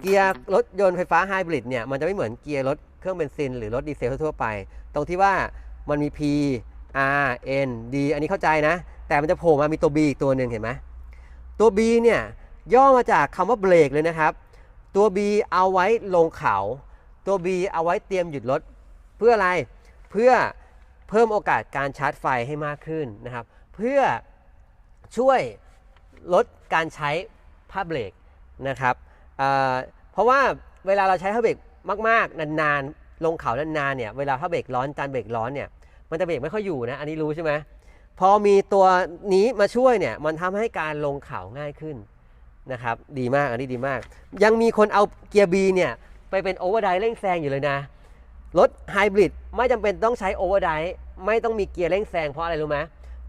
เกียร์รถยนต์ไฟฟ้าไฮบริดเนี่ยมันจะไม่เหมือนเกียร์รถเครื่องเบนซิน หรือรถดีเซลทั่วไป ตรงที่ว่ามันมี P R N D อันนี้เข้าใจนะ แต่มันจะโผล่มามีตัว B อีกตัวหนึ่งเห็นไหมตัว B เนี่ยย่อมาจากคำว่าเบรกเลยนะครับ ตัว B เอาไว้ลงเขา ตัว B เอาไว้เตรียมหยุดรถ เพื่ออะไรเพื่อเพิ่มโอกาสการชาร์จไฟให้มากขึ้นนะครับ เพื่อช่วยลดการใช้ผ้าเบรกนะครับ เพราะว่าเวลาเราใช้ผ้าเบรกมากๆ นานๆ ลงเขานานๆเนี่ยเวลาผ้าเบรกร้อนจานเบรกร้อนเนี่ยมันจะเบรกไม่ค่อยอยู่นะอันนี้รู้ใช่ไหมพอมีตัวนี้มาช่วยเนี่ยมันทำให้การลงเขาง่ายขึ้นนะครับดีมากอันนี้ดีมาก ยังมีคนเอาเกียร์บีเนี่ยไปเป็นโอเวอร์ไดเร่งแซงอยู่เลยนะรถไฮบริดไม่จำเป็นต้องใช้โอเวอร์ไดไม่ต้องมีเกียร์เร่งแซงเพราะอะไรรู้ไหม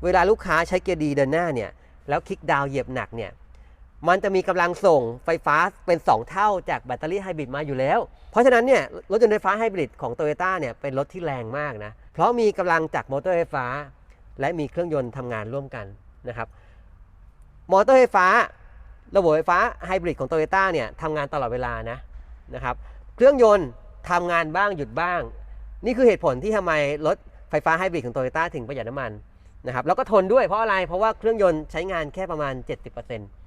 เวลาลูกค้าใช้เกียร์ดีเดินหน้าเนี่ยแล้วคลิกดาวเหยียบหนักเนี่ย มันจะมีกำลังส่งไฟฟ้าเป็น 2 เท่าจากแบตเตอรี่ไฮบริดมาอยู่แล้ว เพราะฉะนั้นเนี่ยรถยนต์ไฟฟ้าไฮบริดของโตโยต้าเนี่ยเป็นรถที่แรงมากนะ เพราะมีกำลังจากมอเตอร์ไฟฟ้า และมีเครื่องยนต์ทำงานร่วมกันนะครับ มอเตอร์ไฟฟ้า ระบบไฟฟ้าไฮบริดของโตโยต้าเนี่ยทำงานตลอดเวลานะนะครับ เครื่องยนต์ทำงานบ้างหยุดบ้าง นี่คือเหตุผลที่ทำไมรถไฟฟ้าไฮบริดของโตโยต้าถึงประหยัดน้ำมันนะครับแล้วก็ทนด้วยเพราะอะไรเพราะว่าเครื่องยนต์ใช้งานแค่ประมาณ 70%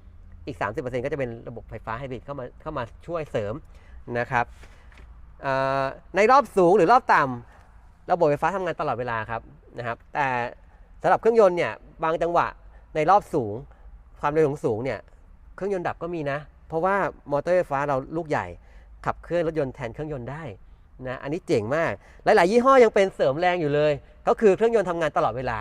อีก 30%ก็จะเป็นระบบไฟฟ้าไฮบริดเข้ามาเข้ามาช่วยเสริมนะครับในรอบสูงหรือรอบต่ำระบบไฟฟ้าทำงานตลอดเวลาครับนะครับ แต่สำหรับเครื่องยนต์เนี่ยบางจังหวะในรอบสูง ความเร็วสูงเนี่ยเครื่องยนต์ดับก็มีนะ เพราะว่ามอเตอร์ไฟฟ้าเราลูกใหญ่ ขับเคลื่อนรถยนต์แทนเครื่องยนต์ได้นะอันนี้เจ๋งมาก หลาย ๆ ยี่ห้อยังเป็นเสริมแรงอยู่เลย ก็คือเครื่องยนต์ทำงานตลอดเวลา